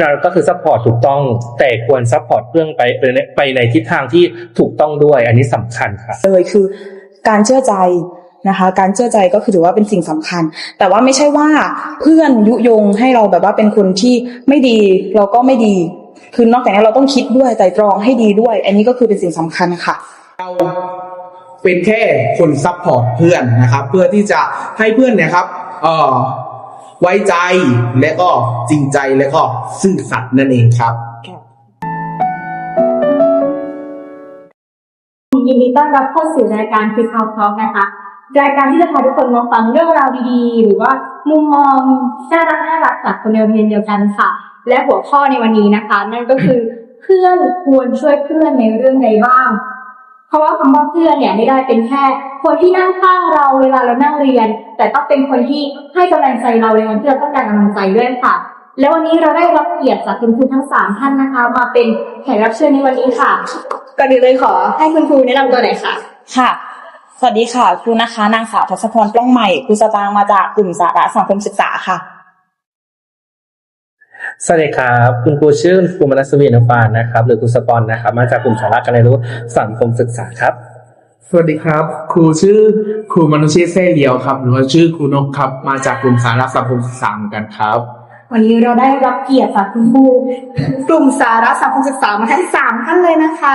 เราก็คือซัพพอร์ตถูกต้อง แต่ควรซัพพอร์ตเพื่อนไปไปในไปในทิศทางที่ถูกต้องด้วย อันนี้สำคัญค่ะเลยคือการเชื่อใจนะคะ การเชื่อใจก็คือถือว่าเป็นสิ่งสำคัญ แต่ว่าไม่ใช่ว่าเพื่อนยุยงให้เราแบบว่าเป็นคนที่ไม่ดีเราก็ไม่ดี คือนอกจากนี้นเราต้องคิดด้วยไตรตรองให้ดีด้วย อันนี้ก็คือเป็นสิ่งสำคัญค่ะเราเป็นแค่คนซัพพอร์ตเพื่อนนะครับ เพื่อที่จะให้เพื่อนเนี่ยครับเอ่อ ไว้ใจและก็จริงใจและก็ซื่อสัตย์นั่นเองครับยินดีต้อนรับเข้าสู่รายการคือข่าวทอล์กนะคะรายการที่จะพาทุกคนมาฟังเรื่องราวดีๆ หรือว่ามุมมองน่ารักน่ารักจากคนในโรงเรียนเดียวกันค่ะ และหัวข้อในวันนี้นะคะ นั่นก็คือเพื่อนควรช่วยเพื่อนในเรื่องใดบ้าง เพราะว่าคำว่าเพื่อนเนี่ยไม่ได้เป็นแค่คนที่นั่งข้างเราเวลาเรานั่งเรียน แต่ต้องเป็นคนที่ให้กำลังใจเราในวันที่เราต้องการกำลังใจด้วยค่ะ แล้ววันนี้เราได้รับเกียรติจากคุณครูทั้งสามท่านนะคะ มาเป็นแขกรับเชิญในวันนี้ค่ะก่อนอื่นเลยขอให้คุณครูแนะนำตัวหน่อยค่ะ ค่ะสวัสดีค่ะครูนะคะ นางสาวทัศพรปล้องใหม่ครูสตางมาจากกลุ่มสาระสังคมศึกษาค่ะ สวัสดีครับคุณครูชื่อครูมนัสวีนฟานนะครับ หรือครูสปอนนะครับ มาจากกลุ่มสาระการเรียนรู้สังคมศึกษาครับ สวัสดีครับ ครูชื่อครูมนุชีเซ่เลียวครับ หรือว่าชื่อครูนกครับ มาจากกลุ่มสาระสังคมศึกษาเหมือนกันครับ วันนี้เราได้รับเกียรติจากคุณครูกลุ่มสาระสังคมศึกษามาทั้งสามท่านเลยนะคะ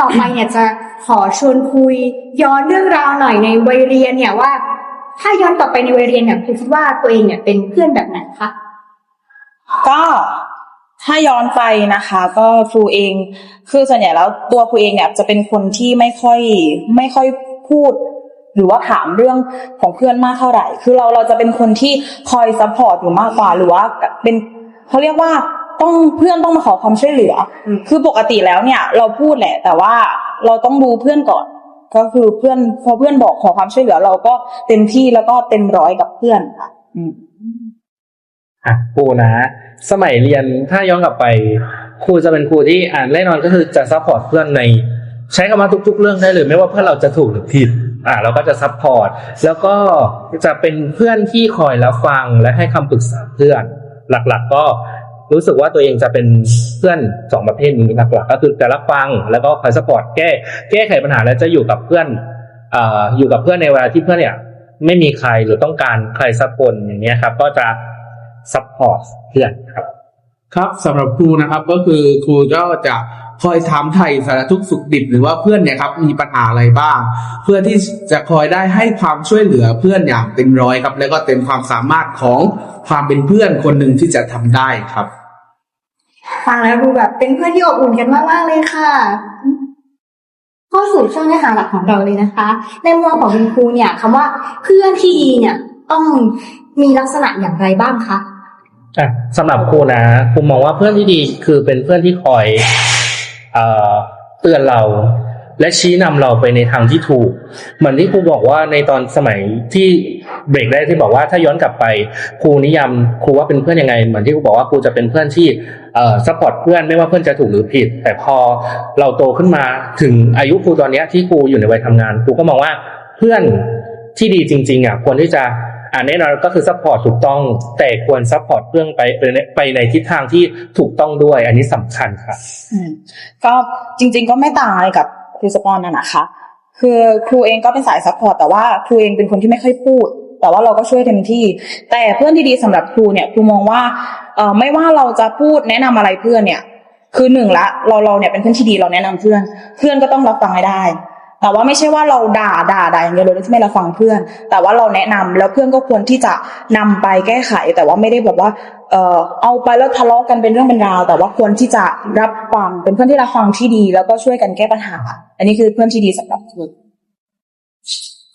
ต่อไปเนี่ยจะขอชวนคุย ย้อนเรื่องราวหน่อยในวัยเรียนเนี่ยว่า ถ้าย้อนกลับไปในวัยเรียนเนี่ยคุณคิดว่าตัวเองเนี่ยเป็นเพื่อนแบบไหนคะ ก็ถ้าย้อนไปนะคะ ก็ครูเอง คือส่วนใหญ่แล้วตัวครูเองเนี่ยจะเป็นคนที่ไม่ค่อยไม่ค่อยพูด หรือว่าถามเรื่องของเพื่อนมากเท่าไหร่ คือเราเราจะเป็นคนที่คอยซัพพอร์ตอยู่มากกว่าหรือว่าเป็นเขาเรียกว่าต้องเพื่อนต้องมาขอความช่วยเหลืออคือปกติแล้วเนี่ย เราพูดแหละ แต่ว่าเราต้องดูเพื่อนก่อน ก็คือเพื่อนพอเพื่อนบอกขอความช่วยเหลือ เราก็เต็มที่แล้วก็เต็มร้อยกับเพื่อนค่ะอืม อะครูนะ สมัยเรียนถ้าย้อนกลับไป ครูจะเป็นครูที่อ่านแน่นอนก็คือจะซัพพอร์ตเพื่อนใน ใช้คำว่าทุก ๆ เรื่องได้เลยไม่ว่าเพื่อนเราจะถูกหรือผิดอ่าเราก็จะซัพพอร์ตแล้วก็จะเป็นเพื่อนที่คอยรับฟังและให้คำปรึกษาเพื่อน หลักๆ ก็รู้สึกว่าตัวเองจะเป็นเพื่อนสองประเภทนี้หลักๆก็คือจะรับฟังแล้วก็คอยซัพพอร์ตแก้แก้ไขปัญหาและจะอยู่กับเพื่อนอ่ออยู่กับเพื่อนในเวลาที่เพื่อนเนี่ย ไม่มีใครหรือต้องการใครสักคนอย่างเงี้ยครับ ก็จะ ซัพพอร์ตเพื่อนครับ ครับสำหรับครูนะครับก็คือครูก็จะคอยถามไถ่สารทุกข์สุขดิบหรือว่าเพื่อนเนี่ยครับมีปัญหาอะไรบ้าง เพื่อที่จะคอยได้ให้ความช่วยเหลือเพื่อนอย่างเต็มร้อยครับ แล้วก็เต็มความสามารถของความเป็นเพื่อนคนหนึ่งที่จะทำได้ครับฟังแล้วดูแบบเป็นเพื่อนที่อบอุ่นกันมากๆเลยค่ะเข้าสู่ช่วงเนื้อหาหลักของเราเลยนะคะ ในมุมมองของคุณครูเนี่ยคำว่าเพื่อนที่ดีเนี่ย ต้องมีลักษณะอย่างไรบ้างคะ อะสำหรับครูนะครูมองว่าเพื่อนที่ดีคือเป็นเพื่อนที่คอยเอ่อเตือนเรา และชี้นำเราไปในทางที่ถูก เหมือนที่ครูบอกว่าในตอนสมัยที่เบรกแรกที่บอกว่าถ้าย้อนกลับไปครูนิยามครูว่าเป็นเพื่อนยังไง เหมือนที่ครูบอกว่าครูจะเป็นเพื่อนที่เอ่อซัพพอร์ตเพื่อนไม่ว่าเพื่อนจะถูกหรือผิด แต่พอเราโตขึ้นมาถึงอายุครูตอนเนี้ยที่ครูอยู่ในวัยทำงานครูก็มองว่าเพื่อนที่ดีจริงๆอะควรที่จะ อ่าแน่นอนก็คือซัพพอร์ตถูกต้องแต่ควรซัพพอร์ตเพื่อนไปไปในทิศทางที่ถูกต้องด้วย อันนี้สำคัญค่ะก็จริง ๆ ก็ไม่ต่างอะไรกับครูสปอนน่ะนะคะคือครูเองก็เป็นสายซัพพอร์ตแต่ว่าครูเองเป็นคนที่ไม่ค่อยพูด แต่ว่าเราก็ช่วยเต็มที่ แต่เพื่อนที่ดีสำหรับครูเนี่ยครูมองว่าไม่ว่าเราจะพูดแนะนำอะไรเพื่อนเนี่ย คือหนึ่งละเราเราเนี่ยเป็นเพื่อนที่ดีเราแนะนำเพื่อน เพื่อนก็ต้องรับฟังให้ได้ แต่ว่าไม่ใช่ว่าเราด่าด่าด่าอย่างเดียวเลยที่ไม่เราฟังเพื่อน แต่ว่าเราแนะนำแล้วเพื่อนก็ควรที่จะนำไปแก้ไข แต่ว่าไม่ได้แบบว่าเออเอาไปแล้วทะเลาะกันเป็นเรื่องเป็นราว แต่ว่าควรที่จะรับฟังเป็นเพื่อนที่รับฟังที่ดี แล้วก็ช่วยกันแก้ปัญหา อันนี้คือเพื่อนที่ดีสำหรับครู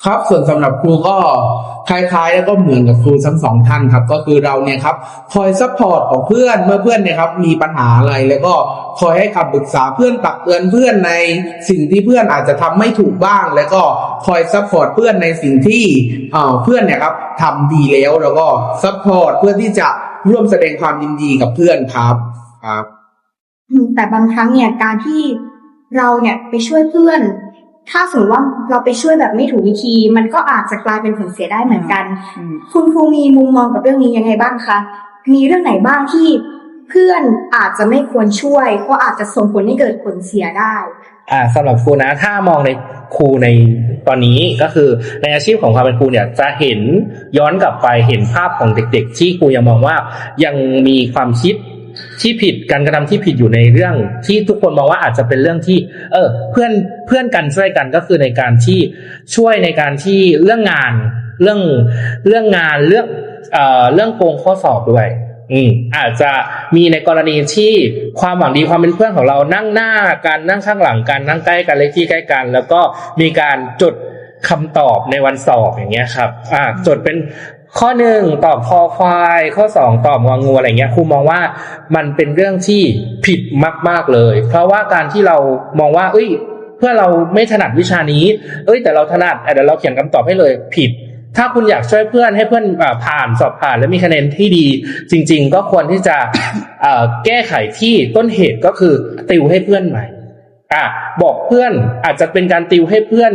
ครับส่วนสำหรับครูก็คล้ายๆ แล้วก็เหมือนกับครูทั้งสองท่านครับ ก็คือเราเนี่ยครับคอยซัพพอร์ตของเพื่อนเมื่อเพื่อนเนี่ยครับมีปัญหาอะไรแล้วก็คอยให้คำปรึกษาเพื่อนตักเตือนเพื่อนในสิ่งที่เพื่อนอาจจะทำไม่ถูกบ้าง แล้วก็คอยซัพพอร์ตเพื่อนในสิ่งที่เอ่อเพื่อนเนี่ยครับทำดีแล้วแล้วก็ซัพพอร์ตเพื่อที่จะร่วมแสดงความยินดีกับเพื่อนครับครับแต่บางครั้งเนี่ยการที่เราเนี่ยไปช่วยเพื่อน ถ้าสมมติว่าเราไปช่วยแบบไม่ถูกวิธี มันก็อาจจะกลายเป็นผลเสียได้เหมือนกันอืมคุณครูมีมุมมองกับเรื่องนี้ยังไงบ้างคะ มีเรื่องไหนบ้างที่เพื่อนอาจจะไม่ควรช่วยเพราะอาจจะส่งผลให้เกิดผลเสียได้ อ่าสำหรับครูนะถ้ามองในครูในตอนนี้ก็คือในอาชีพของความเป็นครูเนี่ยจะเห็นย้อนกลับไปเห็นภาพของเด็ก ๆ ที่ครูยังมองว่ายังมีความคิด ที่ผิดการกระทำที่ผิดอยู่ในเรื่อง ที่ทุกคนมองว่าอาจจะเป็นเรื่องที่ เออ เพื่อนเพื่อนกันช่วยกันก็คือในการที่ช่วยในการที่เรื่องงาน เรื่องเรื่องงานเรื่องเอ่อเรื่องโกงข้อสอบด้วยอืมอาจจะมีในกรณีที่ความหวังดีความเป็นเพื่อนของเรานั่งหน้ากันนั่งข้างหลังกันนั่งใกล้กันเลขที่ใกล้กัน แล้วก็มีการจดคำตอบในวันสอบอย่างเงี้ยครับ อ่าจดเป็น ข้อหนึ่งตอบคอควาย ข้อสองตอบงองูอะไรเงี้ยครูมองว่ามันเป็นเรื่องที่ผิดมาก ๆเลย เพราะว่าการที่เรามองว่า เอ้ย เพื่อเราไม่ถนัดวิชานี้ เอ้ย แต่เราถนัดเดี๋ยวเราเขียนคำตอบให้เลยผิด ถ้าคุณอยากช่วยเพื่อนให้เพื่อนอผ่านสอบผ่านและมีคะแนนที่ดี จริง ๆ ก็ควรที่จะแก้ไขที่ต้นเหตุก็คือติวให้เพื่อนใหม่อะบอกเพื่อนอาจจะเป็นการติวให้เพื่อน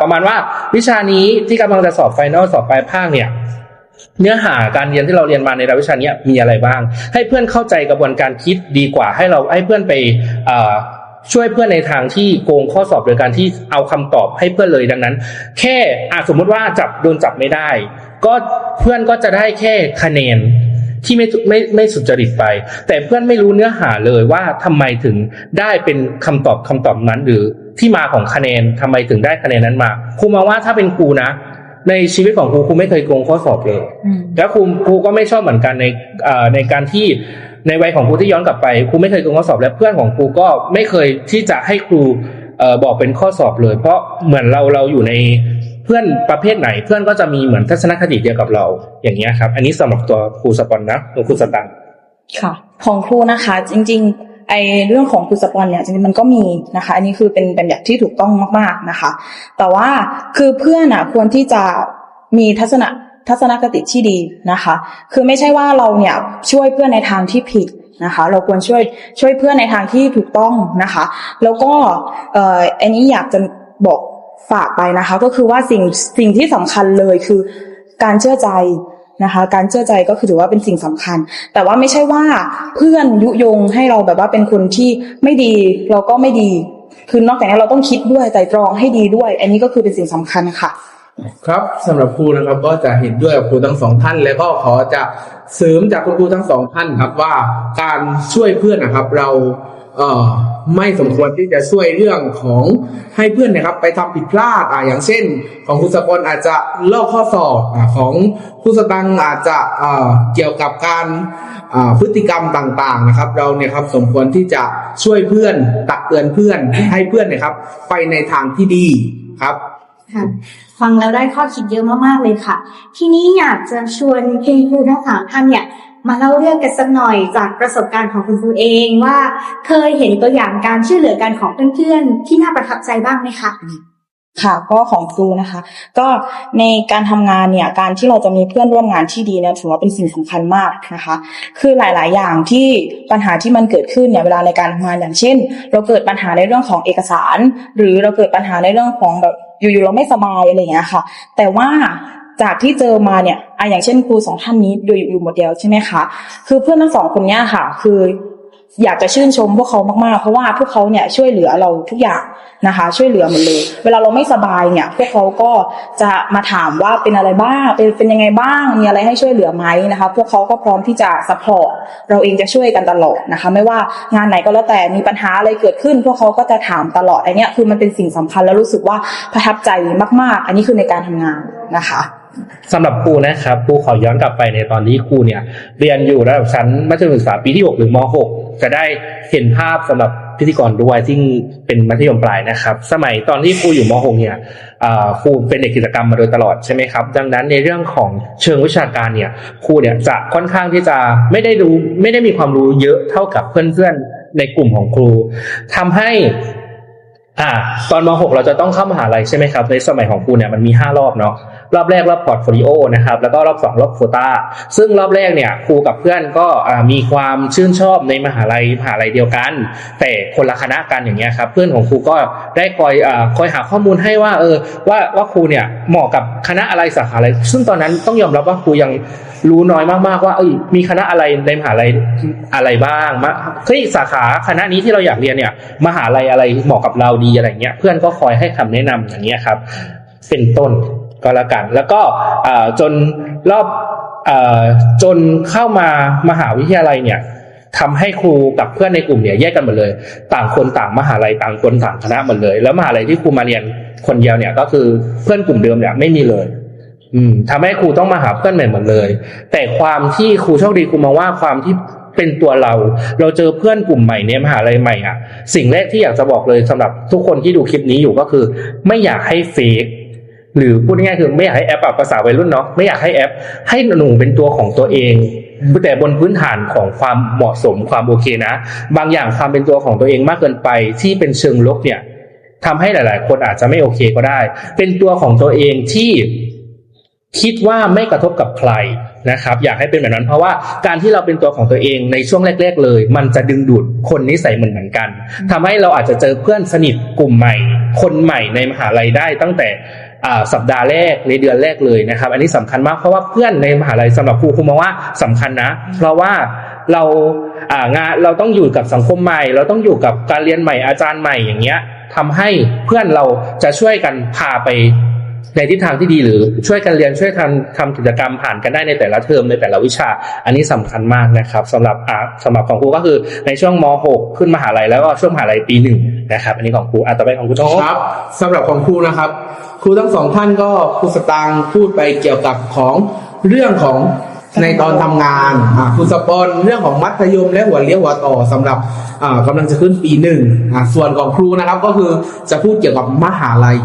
ประมาณว่าวิชานี้ที่กำลังจะสอบไฟนอลสอบปลายภาคเนี่ยเนื้อหาการเรียนที่เราเรียนมาในรายวิชานี้มีอะไรบ้าง ให้เพื่อนเข้าใจกระบวนการคิดดีกว่าให้เราให้เพื่อนไปช่วยเพื่อนในทางที่โกงข้อสอบโดยการที่เอาคำตอบให้เพื่อนเลยดังนั้น แค่อาสมมุติว่าจับโดนจับไม่ได้ ก็เพื่อนก็จะได้แค่คะแนนที่ไม่ไม่ไม่สุจริตไป แต่เพื่อนไม่รู้เนื้อหาเลยว่าทำไมถึงได้เป็นคำตอบคำตอบนั้นหรือ ที่มาของคะแนนทำไมถึงได้คะแนนนั้นมาครูมองว่าถ้าเป็นครูนะในชีวิตของครูครูไม่เคยโกงข้อสอบเลยอืมแล้วครูครูก็ไม่ชอบเหมือนกันในเอ่อในการที่ในวัยของครูที่ย้อนกลับไปครูไม่เคยโกงข้อสอบและเพื่อนของครูก็ไม่เคยที่จะให้ครูเอ่อบอกเป็นข้อสอบเลย เพราะเหมือนเราเราอยู่ในเพื่อนประเภทไหน เพื่อนก็จะมีเหมือนทัศนคติเดียวกับเรา อย่างเงี้ยครับ อันนี้สำหรับตัวครูสปอนนะตัวครูสตังค์ค่ะ ของครูนะคะ จริง ๆ ไอเรื่องของครูสปอนเนี่ยจริงๆมันก็มีนะคะ อันนี้คือเป็นเป็นแบบที่ถูกต้องมากๆนะคะ แต่ว่าคือเพื่อนอะควรที่จะมีทัศนทัศนคติที่ดีนะคะ คือไม่ใช่ว่าเราเนี่ยช่วยเพื่อนในทางที่ผิดนะคะ เราควรช่วยช่วยเพื่อนในทางที่ถูกต้องนะคะ แล้วก็เอ่ออันนี้อยากจะบอกฝากไปนะคะ ก็คือว่าสิ่งสิ่งที่สำคัญเลยคือการเชื่อใจ นะคะการเชื่อใจก็คือถือว่าเป็นสิ่งสำคัญ แต่ว่าไม่ใช่ว่าเพื่อนยุยงให้เราแบบว่าเป็นคนที่ไม่ดีเราก็ไม่ดี คือนอกจากนี้นเราต้องคิดด้วยไตรตรองให้ดีด้วย อันนี้ก็คือเป็นสิ่งสำคัญค่ะ ครับสำหรับครูนะครับก็จะเห็นด้วยกับครูทั้งสองท่าน แล้วก็ขอจะเสริมจากคุณครูทั้งสองท่านครับว่าการช่วยเพื่อนนะครับเรา ไม่สมควรที่จะช่วยเรื่องของให้เพื่อนนะครับ ไปทำผิดพลาดอ่าอย่างเช่น ของครูสกลอาจจะลอกข้อสอบอ่าของครูสตังอาจจะเอ่อเกี่ยวกับการอ่าพฤติกรรมต่างๆนะครับ เราเนี่ยครับสมควรที่จะช่วยเพื่อนตักเตือนเพื่อนให้เพื่อนเนะครับ ไปในทางที่ดีครับค่ะฟังแล้วได้ข้อคิดเยอะมากๆเลยค่ะ ทีนี้อยากจะชวนคุณครูทั้งสามท่านเนี่ย มาเล่าเรื่องกันสักหน่อยจากประสบการณ์ของคุณครูเองว่าเคยเห็นตัวอย่างการช่วยเหลือกันของเพื่อนๆ ที่น่าประทับใจบ้างไหมคะค่ะก็ของครูนะคะ ก็ในการทำงานเนี่ยการที่เราจะมีเพื่อนร่วมงานที่ดีเนี่ยถือว่าเป็นสิ่งสำคัญมากนะคะ คือหลาย ๆ อย่างที่ปัญหาที่มันเกิดขึ้นเนี่ยเวลาในการทำงานอย่างเช่น เราเกิดปัญหาในเรื่องของเอกสาร หรือเราเกิดปัญหาในเรื่องของแบบอยู่ๆเราไม่สบายอะไรอย่างเงี้ยค่ะ แต่ว่า จากที่เจอมาเนี่ยอะอย่างเช่นครูสองท่านนี้อยู่อยู่โมเดลใช่ไหมคะ คือเพื่อนทั้งสองคนเนี้ยค่ะ คืออยากจะชื่นชมพวกเขามากๆ เพราะว่าพวกเขาเนี่ยช่วยเหลือเราทุกอย่างนะคะ ช่วยเหลือหมดเลย เวลาเราไม่สบายเนี่ย พวกเขาก็จะมาถามว่าเป็นอะไรบ้าง เป็นเป็นยังไงบ้าง มีอะไรให้ช่วยเหลือไหมนะคะ พวกเขาก็พร้อมที่จะซัพพอร์ตเราเองจะช่วยกันตลอดนะคะ ไม่ว่างานไหนก็แล้วแต่มีปัญหาอะไรเกิดขึ้น พวกเขาก็จะถามตลอดอันนี้คือมันเป็นสิ่งสำคัญแล้วรู้สึกว่าประทับใจมาก ๆ อันนี้คือในการทำงานนะคะ สำหรับครูนะครับครูขอย้อนกลับไปในตอนที่ครูเนี่ย เรียนอยู่ระดับชั้นมัธยมศึกษาปีที่ 6 หรือม .6 จะได้เห็นภาพสำหรับพิธีกรด้วยที่เป็นมัธยมปลายนะครับ สมัยตอนที่ครูอยู่ม .6 เนี่ยครูเป็นเด็กกิจกรรมมาโดยตลอดใช่ไหมครับ ดังนั้นในเรื่องของเชิงวิชาการเนี่ยครูเนี่ยจะค่อนข้างที่จะไม่ได้รู้ไม่ได้มีความรู้เยอะเท่ากับเพื่อนๆในกลุ่มของครูทำให้อ่าตอนม .6 เราจะต้องเข้ามหาลัยใช่ไหมครับ ในสมัยของครูเนี่ยมันมีห้ารอบเนาะรอบแรกรอบพอร์ตโฟลิโอนะครับแล้วก็รอบสองรอบโควตาซึ่งรอบแรกเนี่ยครูกับเพื่อนก็มีความชื่นชอบในมหาลัยมหาลัยเดียวกัน แต่คนละคณะกันอย่างเงี้ยครับเพื่อนของครูก็ได้คอยอคอยหาข้อมูลให้ว่าเออว่าว่าครูเนี่ยเหมาะกับคณะอะไรสาขาอะไร ซึ่งตอนนั้นต้องยอมรับว่าครูยังรู้น้อยมากๆว่าเอยมีคณะอะไรในมหาลัยอะไรบ้างมาเฮ้ยสาขาคณะนี้ที่เราอยากเรียนเนี่ยมหาลัยอะไรเหมาะกับเราดีอะไรเงี้ยเพื่อนก็คอยให้คำแนะนำอย่างเงี้ยครับเป็นต้น ก็แล้วกัน แล้วก็จนรอบจนเข้ามามหาวิทยาลัยเนี่ยทำให้ครูกับเพื่อนในกลุ่มเนี่ยแยกกันหมดเลย ต่างคนต่างมหาลัยต่างคนต่างคณะหมดเลย แล้วมหาลัยที่ครูมาเรียนคนเดียวเนี่ยก็คือเพื่อนกลุ่มเดิมเนี่ยไม่มีเลย อืมทำให้ครูต้องมาหาเพื่อนใหม่หมดเลย แต่ความที่ครูโชคดีครูมองว่าความที่เป็นตัวเรา เราเจอเพื่อนกลุ่มใหม่เนี่ยมหาลัยใหม่อะ สิ่งแรกที่อยากจะบอกเลยสำหรับทุกคนที่ดูคลิปนี้อยู่ก็คือ ไม่อยากให้เฟก หรือพูดง่ายๆคือไม่อยากให้แอปแบบภาษาวัยรุ่นเนาะไม่อยากให้แอป ให้หนูเป็นตัวของตัวเอง แต่บนพื้นฐานของความเหมาะสมความโอเคนะ บางอย่างความเป็นตัวของตัวเองมากเกินไปที่เป็นเชิงลบเนี่ยทำให้หลาย ๆ คนอาจจะไม่โอเคก็ได้ เป็นตัวของตัวเองที่คิดว่าไม่กระทบกับใครนะครับ อยากให้เป็นแบบนั้นเพราะว่าการที่เราเป็นตัวของตัวเองในช่วงแรก ๆ เลย มันจะดึงดูดคนนิสัยเหมือนเหมือนกันทำให้เราอาจจะเจอเพื่อนสนิทกลุ่มใหม่ คนใหม่ในมหาลัยได้ตั้งแต่ สัปดาห์แรกในเดือนแรกเลยนะครับ อันนี้สำคัญมากเพราะว่าเพื่อนในมหาลัยสำหรับครูครูมองว่าสำคัญนะ เพราะว่าเราอ่างานเราต้องอยู่กับสังคมใหม่ เราต้องอยู่กับการเรียนใหม่อาจารย์ใหม่อย่างเงี้ยทำให้เพื่อนเราจะช่วยกันพาไปในทิศทางที่ดีหรือช่วยกันเรียนช่วยทำทำกิจกรรมผ่านกันได้ในแต่ละเทอมในแต่ละวิชา อันนี้สำคัญมากนะครับสำหรับอ่าสำหรับของครูก็คือในช่วงม .6 ขึ้นมหาลัยแล้วก็ช่วงมหาลัยปีหนึ่ง นะครับ อันนี้ของครูอะต่อไปของครูโต๊ะครับสำหรับของครูนะครับ ครูทั้งสองท่านก็ครูสตางค์พูดไปเกี่ยวกับของเรื่องของในตอนทำงานอ่าครูสปอนเรื่องของมัธยมและหัวเลี้ยวหัวต่อสำหรับอ่ากำลังจะขึ้นปีหนึ่งอ่าส่วนของครูนะครับก็คือจะพูดเกี่ยวกับมหาลัย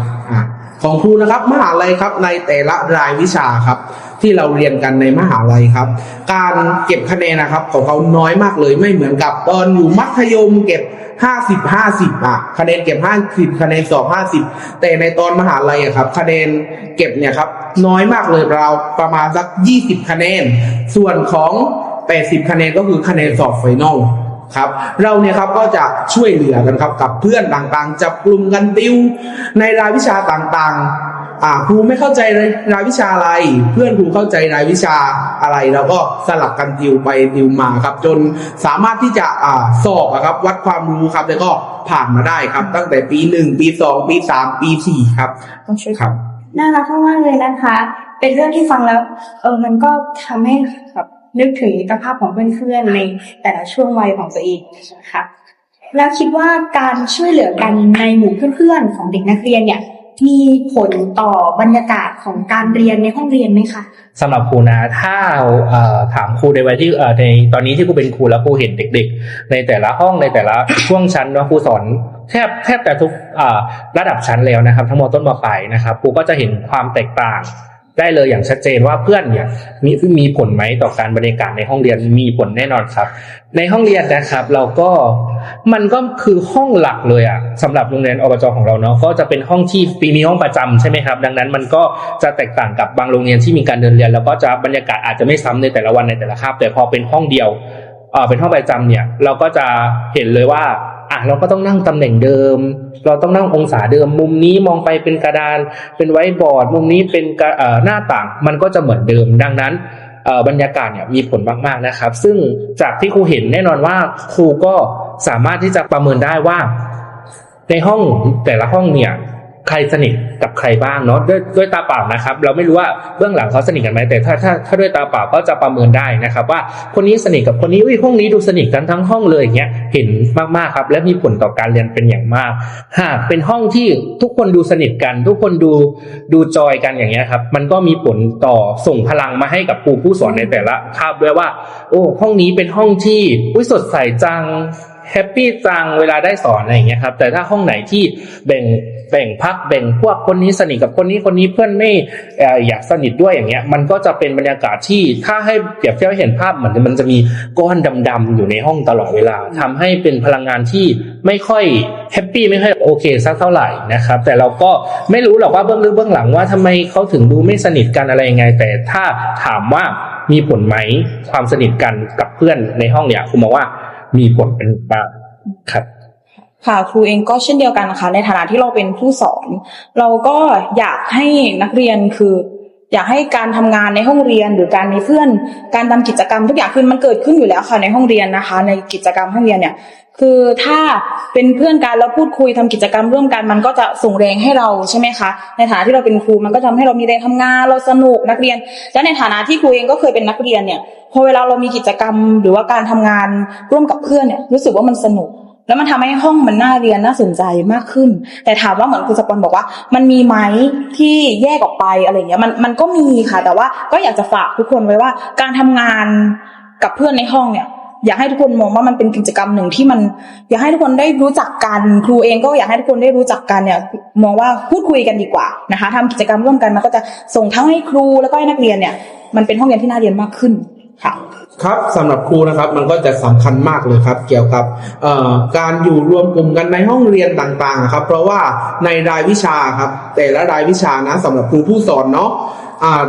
ของครูนะครับมหาลัยครับในแต่ละรายวิชาครับ ที่เราเรียนกันในมหาลัยครับ การเก็บคะแนนนะครับ ของเขาน้อยมากเลยไม่เหมือนกับตอนอยู่มัธยมเก็บห้าสิบห้าสิบอะคะแนนเก็บห้าสิบคะแนนสอบห้าสิบแต่ในตอนมหาลัยอะครับ คะแนนเก็บเนี่ยครับน้อยมากเลยเราประมาณสักยี่สิบคะแนน ส่วนของแปดสิบคะแนนก็คือคะแนนสอบไฟนอล ครับ เราเนี่ยครับก็จะช่วยเหลือกันครับกับเพื่อนต่างๆ จับกลุ่มกันติว ในรายวิชาต่างๆอ่าครูไม่เข้าใจเลยรายวิชาอะไร เพื่อนครูเข้าใจรายวิชาอะไรแล้วก็สลับกันติวไปติวมาครับ จนสามารถที่จะอ่าสอบอะครับ วัดความรู้ครับแล้วก็ผ่านมาได้ครับ ตั้งแต่ปีหนึ่งปีสองปีสามปีสี่ครับต้องช่วยครับน่ารักมากๆเลยนะคะ เป็นเรื่องที่ฟังแล้ว เออมันก็ทำให้แบบ นึกถึงมิตรภาพของเพื่อนๆในแต่ละช่วงวัยของตัวเองนะคะแล้วคิดว่าการช่วยเหลือกันในหมู่เพื่อนๆของเด็กนักเรียนเนี่ยมีผลต่อบรรยากาศของการเรียนในห้องเรียนไหมคะสำหรับครูนะถ้าถามครูในวัยที่ในตอนนี้ที่ครูเป็นครูแล้วครูเห็นเด็ก ๆ ในแต่ละห้องในแต่ละช่วงชั้นเนาะครูสอนแทบแทบแต่ทุกระดับชั้นแล้วนะครับ ทั้งมต้นมปลายนะครับครูก็จะเห็นความแตกต่าง ได้เลยอย่างชัดเจนว่าเพื่อนเนี่ยมีมีผลไหมต่อการบรรยากาศในห้องเรียนมีผลแน่นอนครับ ในห้องเรียนนะครับ เราก็มันก็คือห้องหลักเลยอะสำหรับโรงเรียนอบจของเราเนาะก็จะเป็นห้องที่ปีมีห้องประจำใช่ไหมครับ ดังนั้นมันก็จะแตกต่างกับบางโรงเรียนที่มีการเดินเรียน แล้วก็จะบรรยากาศอาจจะไม่ซ้ำในแต่ละวันในแต่ละคาบแต่พอเป็นห้องเดียวเอ่อเป็นห้องประจำเนี่ยเราก็จะเห็นเลยว่า อะเราก็ต้องนั่งตำแหน่งเดิม เราต้องนั่งองศาเดิม มุมนี้มองไปเป็นกระดาน เป็นไว้บอร์ด มุมนี้เป็นหน้าต่าง มันก็จะเหมือนเดิม ดังนั้นบรรยากาศเนี่ยมีผลมากๆนะครับ ซึ่งจากที่ครูเห็นแน่นอนว่าครูก็สามารถที่จะประเมินได้ว่า ในห้องแต่ละห้องเนี่ย ใครสนิทกับใครบ้างเนาะด้วยด้วยตาเปล่านะครับ เราไม่รู้ว่าเบื้องหลังเขาสนิทกันไหมแต่ถ้าถ้าถ้าด้วยตาเปล่าก็จะประเมินได้นะครับ ว่าคนนี้สนิทกับคนนี้อุ้ยห้องนี้ดูสนิทกันทั้งห้องเลยอย่างเงี้ยเห็นมากๆครับ และมีผลต่อการเรียนเป็นอย่างมาก หากเป็นห้องที่ทุกคนดูสนิทกัน ทุกคนดูดูจอยกันอย่างเงี้ยครับมันก็มีผลต่อส่งพลังมาให้กับครูผู้สอนในแต่ละคาบด้วยว่า โอ้ห้องนี้เป็นห้องที่อุ้ยสดใสจังแฮปปี้จังเวลาได้สอนอะไรอย่างเงี้ยครับแต่ถ้าห้องไหนที่แบ่ง แบ่งพักแบ่งพวกคนนี้สนิทกับคนนี้คนนี้เพื่อนไม่อยากสนิทด้วยอย่างเงี้ย มันก็จะเป็นบรรยากาศที่ถ้าให้เปรียบเทียบให้เห็นภาพเหมือนมันจะมีก้อนดำๆอยู่ในห้องตลอดเวลาทำให้เป็นพลังงานที่ไม่ค่อยแฮปปี้ไม่ค่อยโอเคสักเท่าไหร่นะครับ แต่เราก็ไม่รู้หรอกว่าเบื้องลึกเบื้องหลังว่าทำไมเขาถึงดูไม่สนิทกันอะไรยังไง แต่ถ้าถามว่ามีผลไหมความสนิทกันกับเพื่อนในห้องเนี่ยคุณมองว่ามีผลเป็นบ้างครับ ค่ะครูเองก็เช่นเดียวกันนะคะในฐานะที่เราเป็นผู้สอน เราก็อยากให้นักเรียนคือ อยากให้การทำงานในห้องเรียนหรือการมีเพื่อน การทำกิจกรรมทุกอย่างคือมันเกิดขึ้นอยู่แล้วค่ะในห้องเรียนนะคะ ในกิจกรรมห้องเรียนเนี่ยคือถ้าเป็นเพื่อนกันแล้วพูดคุยทำกิจกรรมร่วมกันมันก็จะส่งแรงให้เราใช่ไหมคะในฐานะที่เราเป็นครูมันก็ทำให้เรามีแรงทำงานเราสนุกนักเรียน และในฐานะที่ครูเองก็เคยเป็นนักเรียนเนี่ยพอเวลาเรามีกิจกรรมหรือว่าการทำงานร่วมกับเพื่อนเนี่ยรู้สึกว่ามันสนุก แล้วมันทำให้ห้องมันน่าเรียนน่าสนใจมากขึ้น แต่ถามว่าเหมือนคุณสปอนบอกว่า มันมีไหมที่แยกออกไปอะไรเงี้ยมันมันก็มีค่ะ แต่ว่าก็อยากจะฝากทุกคนไว้ว่า การทำงานกับเพื่อนในห้องเนี่ยอยากให้ทุกคนมองว่ามันเป็นกิจกรรมหนึ่งที่มัน อยากให้ทุกคนได้รู้จักกันครูเองก็อยากให้ทุกคนได้รู้จักกันเนี่ยมองว่าพูดคุยกันดีกว่านะคะทำกิจกรรมร่วมกันมันก็จะส่งทั้งให้ครูแล้วก็ให้นักเรียนเนี่ยมันเป็นห้องเรียนที่น่าเรียนมากขึ้น ค่ะครับสำหรับครูนะครับมันก็จะสำคัญมากเลยครับ เกี่ยวกับการอยู่รวมกลุ่มกันในห้องเรียนต่างๆครับ เพราะว่าในรายวิชาครับ แต่ละรายวิชานะสำหรับครูผู้สอนเนาะ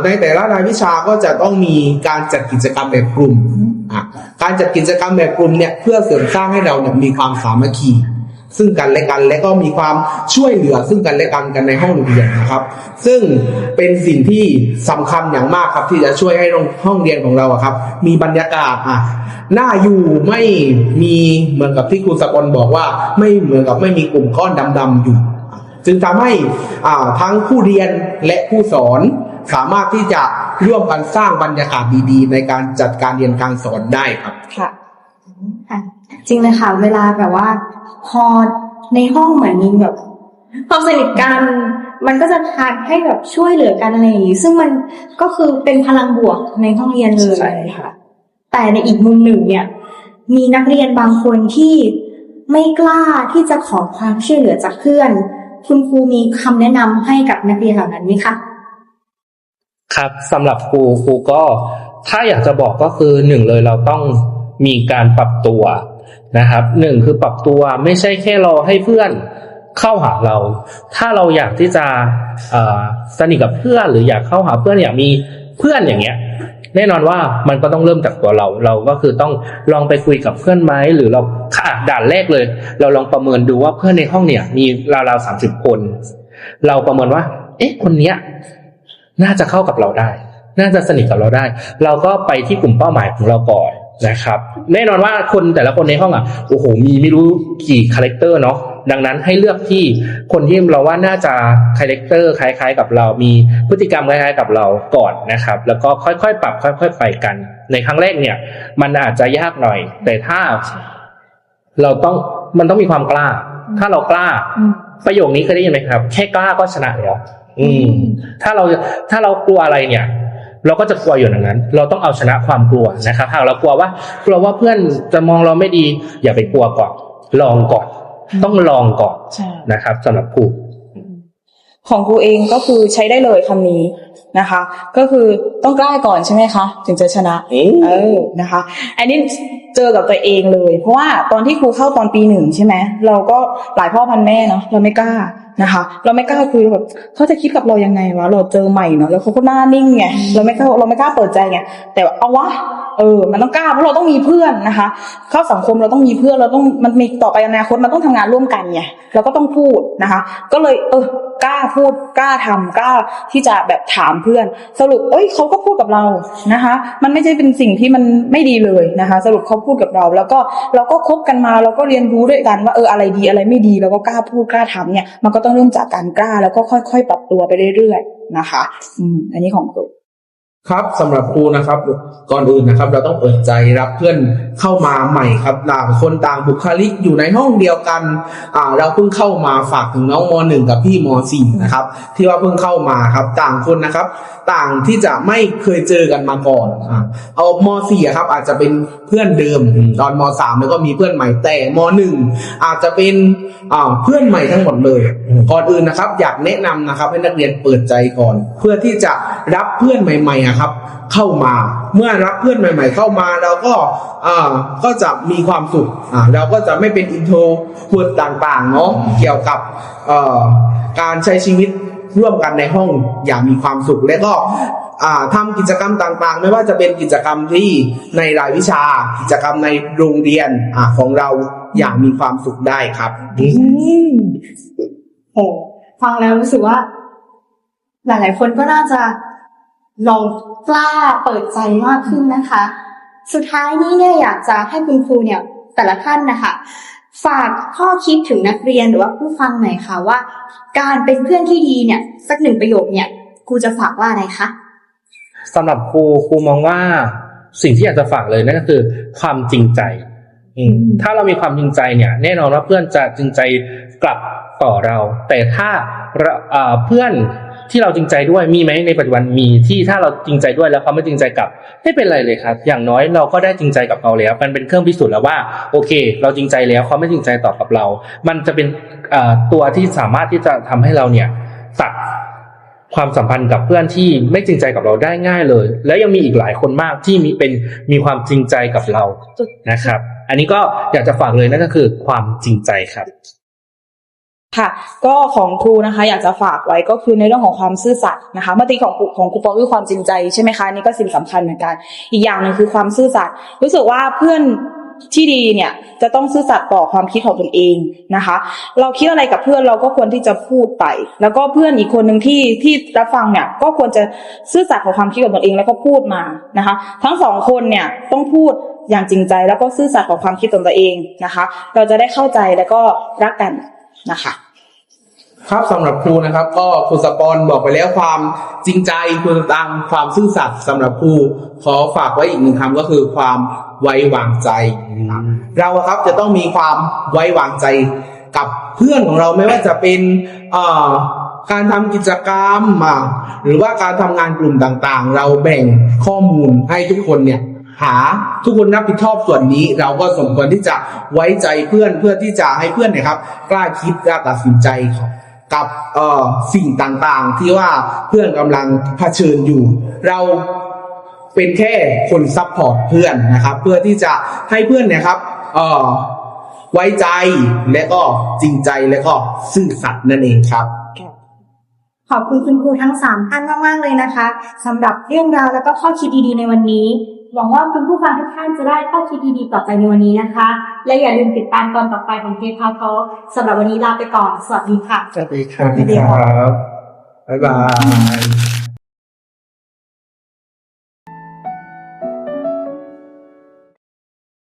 ในแต่ละรายวิชาก็จะต้องมีการจัดกิจกรรมแบบกลุ่มการจัดกิจกรรมแบบกลุ่มเนี่ยเพื่อเสริมสร้างให้เราเนี่ยมีความสามัคคี ซึ่งกันและกันและก็มีความช่วยเหลือซึ่งกันและกันกันในห้องเรียนนะครับ ซึ่งเป็นสิ่งที่สำคัญอย่างมากครับ ที่จะช่วยให้ห้องเรียนของเราครับ มีบรรยากาศอะน่าอยู่ไม่มีเหมือนกับที่ครูสกลบอกว่า ไม่เหมือนกับไม่มีกลุ่มก้อนดำๆอยู่ จึงทำให้อ่าทั้งผู้เรียนและผู้สอนสามารถที่จะร่วมกันสร้างบรรยากาศดีๆ ในการจัดการเรียนการสอนได้ครับค่ะจริงเลยค่ะเวลาแบบว่า พอในห้องเหมือนมีแบบความสนิทกัน มันก็จะทานให้แบบช่วยเหลือกันอะไรอย่างนี้ซึ่งมันก็คือเป็นพลังบวกในห้องเรียนเลยใช่ค่ะ แต่ในอีกมุมหนึ่งเนี่ย มีนักเรียนบางคนที่ไม่กล้าที่จะขอความช่วยเหลือจากเพื่อน คุณครูมีคำแนะนำให้กับนักเรียนเหล่านั้นไหมคะครับสำหรับครูครูก็ ถ้าอยากจะบอกก็คือหนึ่งเลยเราต้องมีการปรับตัว นะครับหนึ่งคือปรับตัวไม่ใช่แค่รอให้เพื่อนเข้าหาเรา ถ้าเราอยากที่จะสนิทกับเพื่อนหรืออยากเข้าหาเพื่อนอยากมีเพื่อนอย่างเงี้ย แน่นอนว่ามันก็ต้องเริ่มจากตัวเรา เราก็คือต้องลองไปคุยกับเพื่อนไหมหรือเราด่านแรกเลย เราลองประเมินดูว่าเพื่อนในห้องเนี่ย มีราวๆสามสิบคน เราประเมินว่า เอ๊ะคนเนี้ย น่าจะเข้ากับเราได้ น่าจะสนิทกับเราได้ เราก็ไปที่กลุ่มเป้าหมายของเราก่อนนะครับ แน่นอนว่าคนแต่ละคนในห้องอะโอ้โหมีไม่รู้กี่คาแรคเตอร์เนาะดังนั้นให้เลือกที่คนที่เราว่าน่าจะคาแรคเตอร์คล้าย ๆ กับเรา มีพฤติกรรมคล้ายๆกับเราก่อนนะครับ แล้วก็ค่อยๆปรับ ค่อย ๆ ไปกัน ในครั้งแรกเนี่ย มันอาจจะยากหน่อย แต่ถ้าเราต้องมันต้องมีความกล้า ถ้าเรากล้าอืมประโยคนี้เคยได้ยินไหมครับ แค่กล้าก็ชนะแล้วอืม ถ้าเราถ้าเรากลัวอะไรเนี่ย เราก็จะกลัวอยู่อย่างนั้น เราต้องเอาชนะความกลัวนะครับหากเรากลัวว่ากลัวว่าเพื่อนจะมองเราไม่ดี อย่าไปกลัวก่อน ลองก่อน ต้องลองก่อนใช่นะครับสำหรับครูของครูเองก็คือใช้ได้เลยคำนี้ นะคะ ก็คือต้องกล้าก่อนใช่ไหมคะ ถึงจะชนะอืมเออนะคะ อันนี้เจอกับตัวเองเลย เพราะว่าตอนที่ครูเข้าตอนปีหนึ่งใช่ไหมเราก็หลายพ่อพันแม่เนาะเราไม่กล้านะคะ เราไม่กล้าคุยแบบเขาจะคิดกับเรายังไงวะเราเจอใหม่เนาะแล้วเขาก็หน้านิ่งไงเราไม่กล้าเราไม่กล้าเปิดใจไงแต่ว่าเอาวะเออ มันต้องกล้าเพราะเราต้องมีเพื่อนนะคะ เข้าสังคมเราต้องมีเพื่อนเราต้องมันมีต่อไปอนาคตมันต้องทำงานร่วมกันไงเราก็ต้องพูดนะคะ ก็เลยเออกล้าพูดกล้าทำกล้าที่จะแบบถามเพื่อน สรุปเอ้ยเขาก็พูดกับเรานะคะ มันไม่ใช่เป็นสิ่งที่มันไม่ดีเลยนะคะ สรุปเขาพูดกับเรา แล้วก็เราก็คบกันมาเราก็เรียนรู้ด้วยกันว่าเอออะไรดีอะไรไม่ดีเราก็กล้าพูดกล้าทำเนี่ยมันก็ต้องเริ่มจากการกล้าแล้วก็ค่อย ๆ ปรับตัวไปเรื่อยๆนะคะ อืมอันนี้ของครู ครับสำหรับครูนะครับก่อนอื่นนะครับ เราต้องเปิดใจรับเพื่อนเข้ามาใหม่ครับต่างคนต่างบุคลิกอยู่ในห้องเดียวกันอ่าเราเพิ่งเข้ามาฝากถึงน้องมหนึ่งกับพี่มสี่นะครับ ที่ว่าเพิ่งเข้ามาครับ ต่างคนนะครับ ต่างที่จะไม่เคยเจอกันมาก่อนอ่าเอามสี่ครับ อาจจะเป็นเพื่อนเดิมตอนมสามแล้วก็มีเพื่อนใหม่แต่มหนึ่งอาจจะเป็นอ่าเพื่อนใหม่ทั้งหมดเลย ก่อนอื่นนะครับ อยากแนะนำนะครับ ให้นักเรียนเปิดใจก่อน เพื่อที่จะรับเพื่อนใหม่ๆอะครับ เข้ามาเมื่อรับเพื่อนใหม่ ๆ เข้ามาเราก็อ่าก็จะมีความสุขอ่าเราก็จะไม่เป็นอินโทรเวิร์ดต่างๆเนาะเกี่ยวกับเอ่อการใช้ชีวิตร่วมกันในห้องอย่างมีความสุขและก็อ่าทำกิจกรรมต่างๆ ไม่ว่าจะเป็นกิจกรรมที่ในรายวิชา กิจกรรมในโรงเรียนอ่าของเราอย่างมีความสุขได้ครับโอ้ฟังแล้วรู้สึกว่า หลายๆ คนก็น่าจะ ลองกล้าเปิดใจมากขึ้นนะคะ สุดท้ายนี้เนี่ยอยากจะให้คุณครูเนี่ยแต่ละท่านนะคะ ฝากข้อคิดถึงนักเรียนหรือว่าผู้ฟังหน่อยค่ะว่า การเป็นเพื่อนที่ดีเนี่ย สักหนึ่งประโยคเนี่ยครูจะฝากว่าอะไรคะสำหรับครูครูมองว่าสิ่งที่อยากจะฝากเลยนั่นก็คือ ความจริงใจอืมถ้าเรามีความจริงใจเนี่ย แน่นอนว่าเพื่อนจะจริงใจกลับต่อเรา แต่ถ้าเราเอ่อเพื่อน ที่เราจริงใจด้วยมีไหมในปัจจุบันมีที่ถ้าเราจริงใจด้วยแล้วเขาไม่จริงใจกลับไม่เป็นไรเลยครับ อย่างน้อยเราก็ได้จริงใจกับเขาแล้ว มันเป็นเครื่องพิสูจน์แล้วว่าโอเค เราจริงใจแล้วเขาไม่จริงใจตอบกับเรา มันจะเป็นตัวที่สามารถที่จะทำให้เราเนี่ยตัดความสัมพันธ์กับเพื่อนที่ไม่จริงใจกับเราได้ง่ายเลย แล้วยังมีอีกหลายคนมากที่มีเป็นมีความจริงใจกับเรานะครับ อันนี้ก็อยากจะฝากเลยนั่นก็คือความจริงใจครับ ค่ะ ก็ของครูนะคะ อยากจะฝากไว้ก็คือในเรื่องของความซื่อสัตย์นะคะมื่อกี้ของครูของครูปอคือความจริงใจใช่ไหมคะนี่ก็สิ่งสำคัญเหมือนกัน อีกอย่างหนึ่งคือความซื่อสัตย์รู้สึกว่าเพื่อนที่ดีเนี่ยจะต้องซื่อสัตย์ต่อความคิดของตนเองนะคะ เราคิดอะไรกับเพื่อนเราก็ควรที่จะพูดไป แล้วก็เพื่อนอีกคนหนึ่งที่ที่รับฟังเนี่ยก็ควรจะซื่อสัตย์ของความคิดของตนเองแล้วก็พูดมานะคะ ทั้งสองคนเนี่ยต้องพูดอย่างจริงใจแล้วก็ซื่อสัตย์ของความคิดของตัวเองนะคะ เราจะได้เข้าใจแล้วก็รักกัน นะคะครับสำหรับครูนะครับ ก็ครูสปอนบอกไปแล้วความจริงใจคุณตามความซื่อสัตย์สำหรับครูขอฝากไว้อีกหนึ่งคำก็คือความไว้วางใจนะครับเราอะครับจะต้องมีความไว้วางใจกับเพื่อนของเราไม่ว่าจะเป็นเอ่อการทำกิจกรรมอะหรือว่าการทำงานกลุ่มต่างๆ เราแบ่งข้อมูลให้ทุกคนเนี่ย หาทุกคนรับผิดชอบส่วนนี้ เราก็สมควรที่จะไว้ใจเพื่อนเพื่อที่จะให้เพื่อนเนี่ยครับ กล้าคิดกล้าตัดสินใจกับเอ่อสิ่งต่างๆ ที่ว่าเพื่อนกำลังเผชิญอยู่ เราเป็นแค่คนซัพพอร์ตเพื่อนนะครับ เพื่อที่จะให้เพื่อนเนี่ยครับไว้ใจและก็จริงใจและก็ซื่อสัตย์นั่นเองครับขอบคุณคุณครูทั้งสามท่านมาก ๆ เลยนะคะสำหรับเรื่องราวแล้วก็ข้อคิดดี ๆ ในวันนี้ หวังว่าคุณผู้ฟังทุกท่านจะได้ข้อคิดดีๆต่อไปในวันนี้นะคะ และอย่าลืมติดตามตอนต่อไปของเคพาเขาสำหรับวันนี้ลาไปก่อน สวัสดีค่ะ สวัสดีครับสวัสดีครับบ๊ายบาย